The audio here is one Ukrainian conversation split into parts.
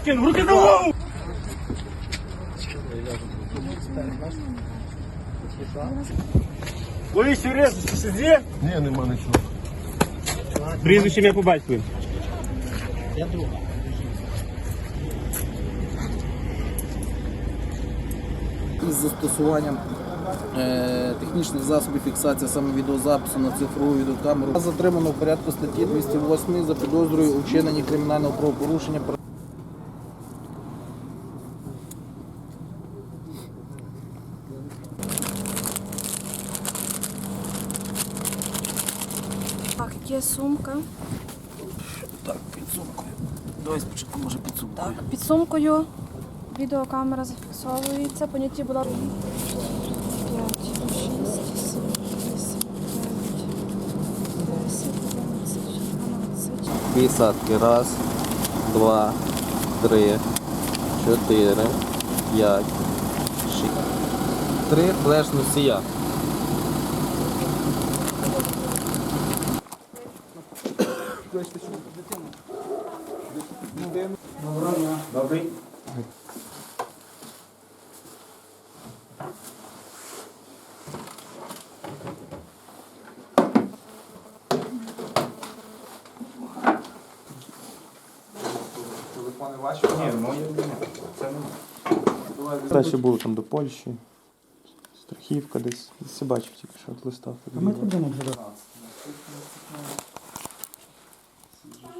скинув! Руки за голову! Ловись юрист, щось є? Ні, нема нічого. Прізвище я по батькові. із застосуванням е, технічних засобів фіксації саме відеозапису на цифрову відеокамеру затримано в порядку статті 208 за підозрою у вчиненні кримінального правопорушення. Так, є сумка. Так, під сумкою. Давай спочатку може під сумкою. Так, під сумкою відеокамера зафіксовується. Поняті була 5, 6, 7, 8, 9, 10, 11, 12. Писатки. Раз, два, три, чотири, п'ять, шість. Три флеш носія. Добрий. Телефони ваші? Ні, мої немає. Це немає. Далі було там до Польщі, страхівка десь. Десь бачив тільки, що от листав. Ми Thank you.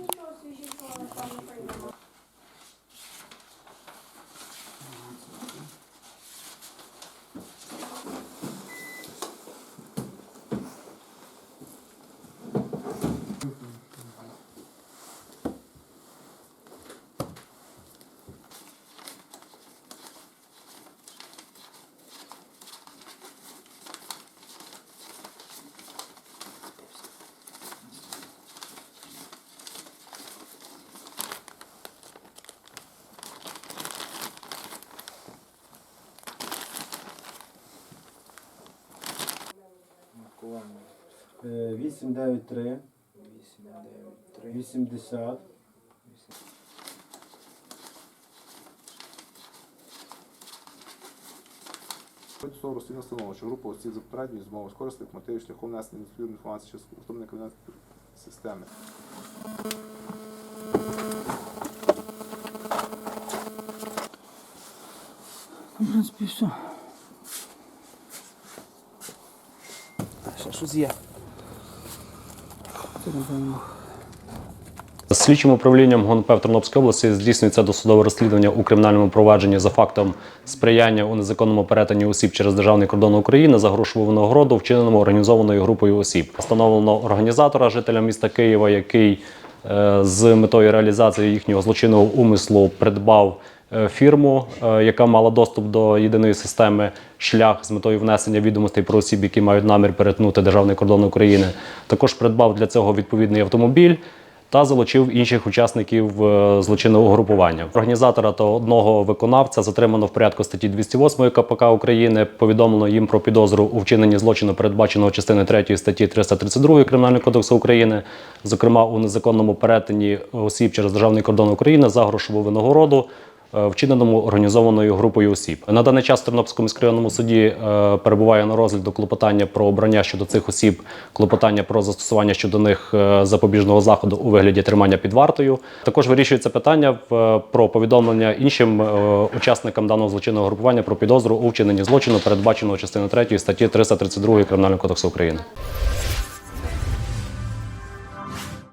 Е, 893 80 Судового розслідування встановлено, що група осіб за попередньою змовою скористати мотивів шляхом внесення недостовірної інформації через автомобільні кримінальні системи. В принципі, все. Ще щось є. Слідчим управлінням ГУНП в Тернопільській області здійснюється досудове розслідування у кримінальному провадженні за фактом сприяння у незаконному перетині осіб через державний кордон України за грошову винагороду, вчиненому організованою групою осіб. Встановлено організатора жителя міста Києва, який е, з метою реалізації їхнього злочинного умислу придбав фірму, е, яка мала доступ до єдиної системи шлях з метою внесення відомостей про осіб, які мають намір перетнути державний кордон України. Також придбав для цього відповідний автомобіль та залучив інших учасників е, злочинного угрупування. Організатора та одного виконавця затримано в порядку статті 208 КПК України. Повідомлено їм про підозру у вчиненні злочину, передбаченого частини 3 статті 332 Кримінального кодексу України, зокрема у незаконному перетині осіб через державний кордон України за грошову винагороду. Е, Вчиненому організованою групою осіб на даний час в Тернопільському міськрайонному суді е, перебуває на розгляду клопотання про обрання щодо цих осіб, клопотання про застосування щодо них е, запобіжного заходу у вигляді тримання під вартою. Також вирішується питання про повідомлення іншим учасникам даного злочинного групування про підозру у вчиненні злочину, передбаченого частиною 3 статті 332 Кримінального кодексу України.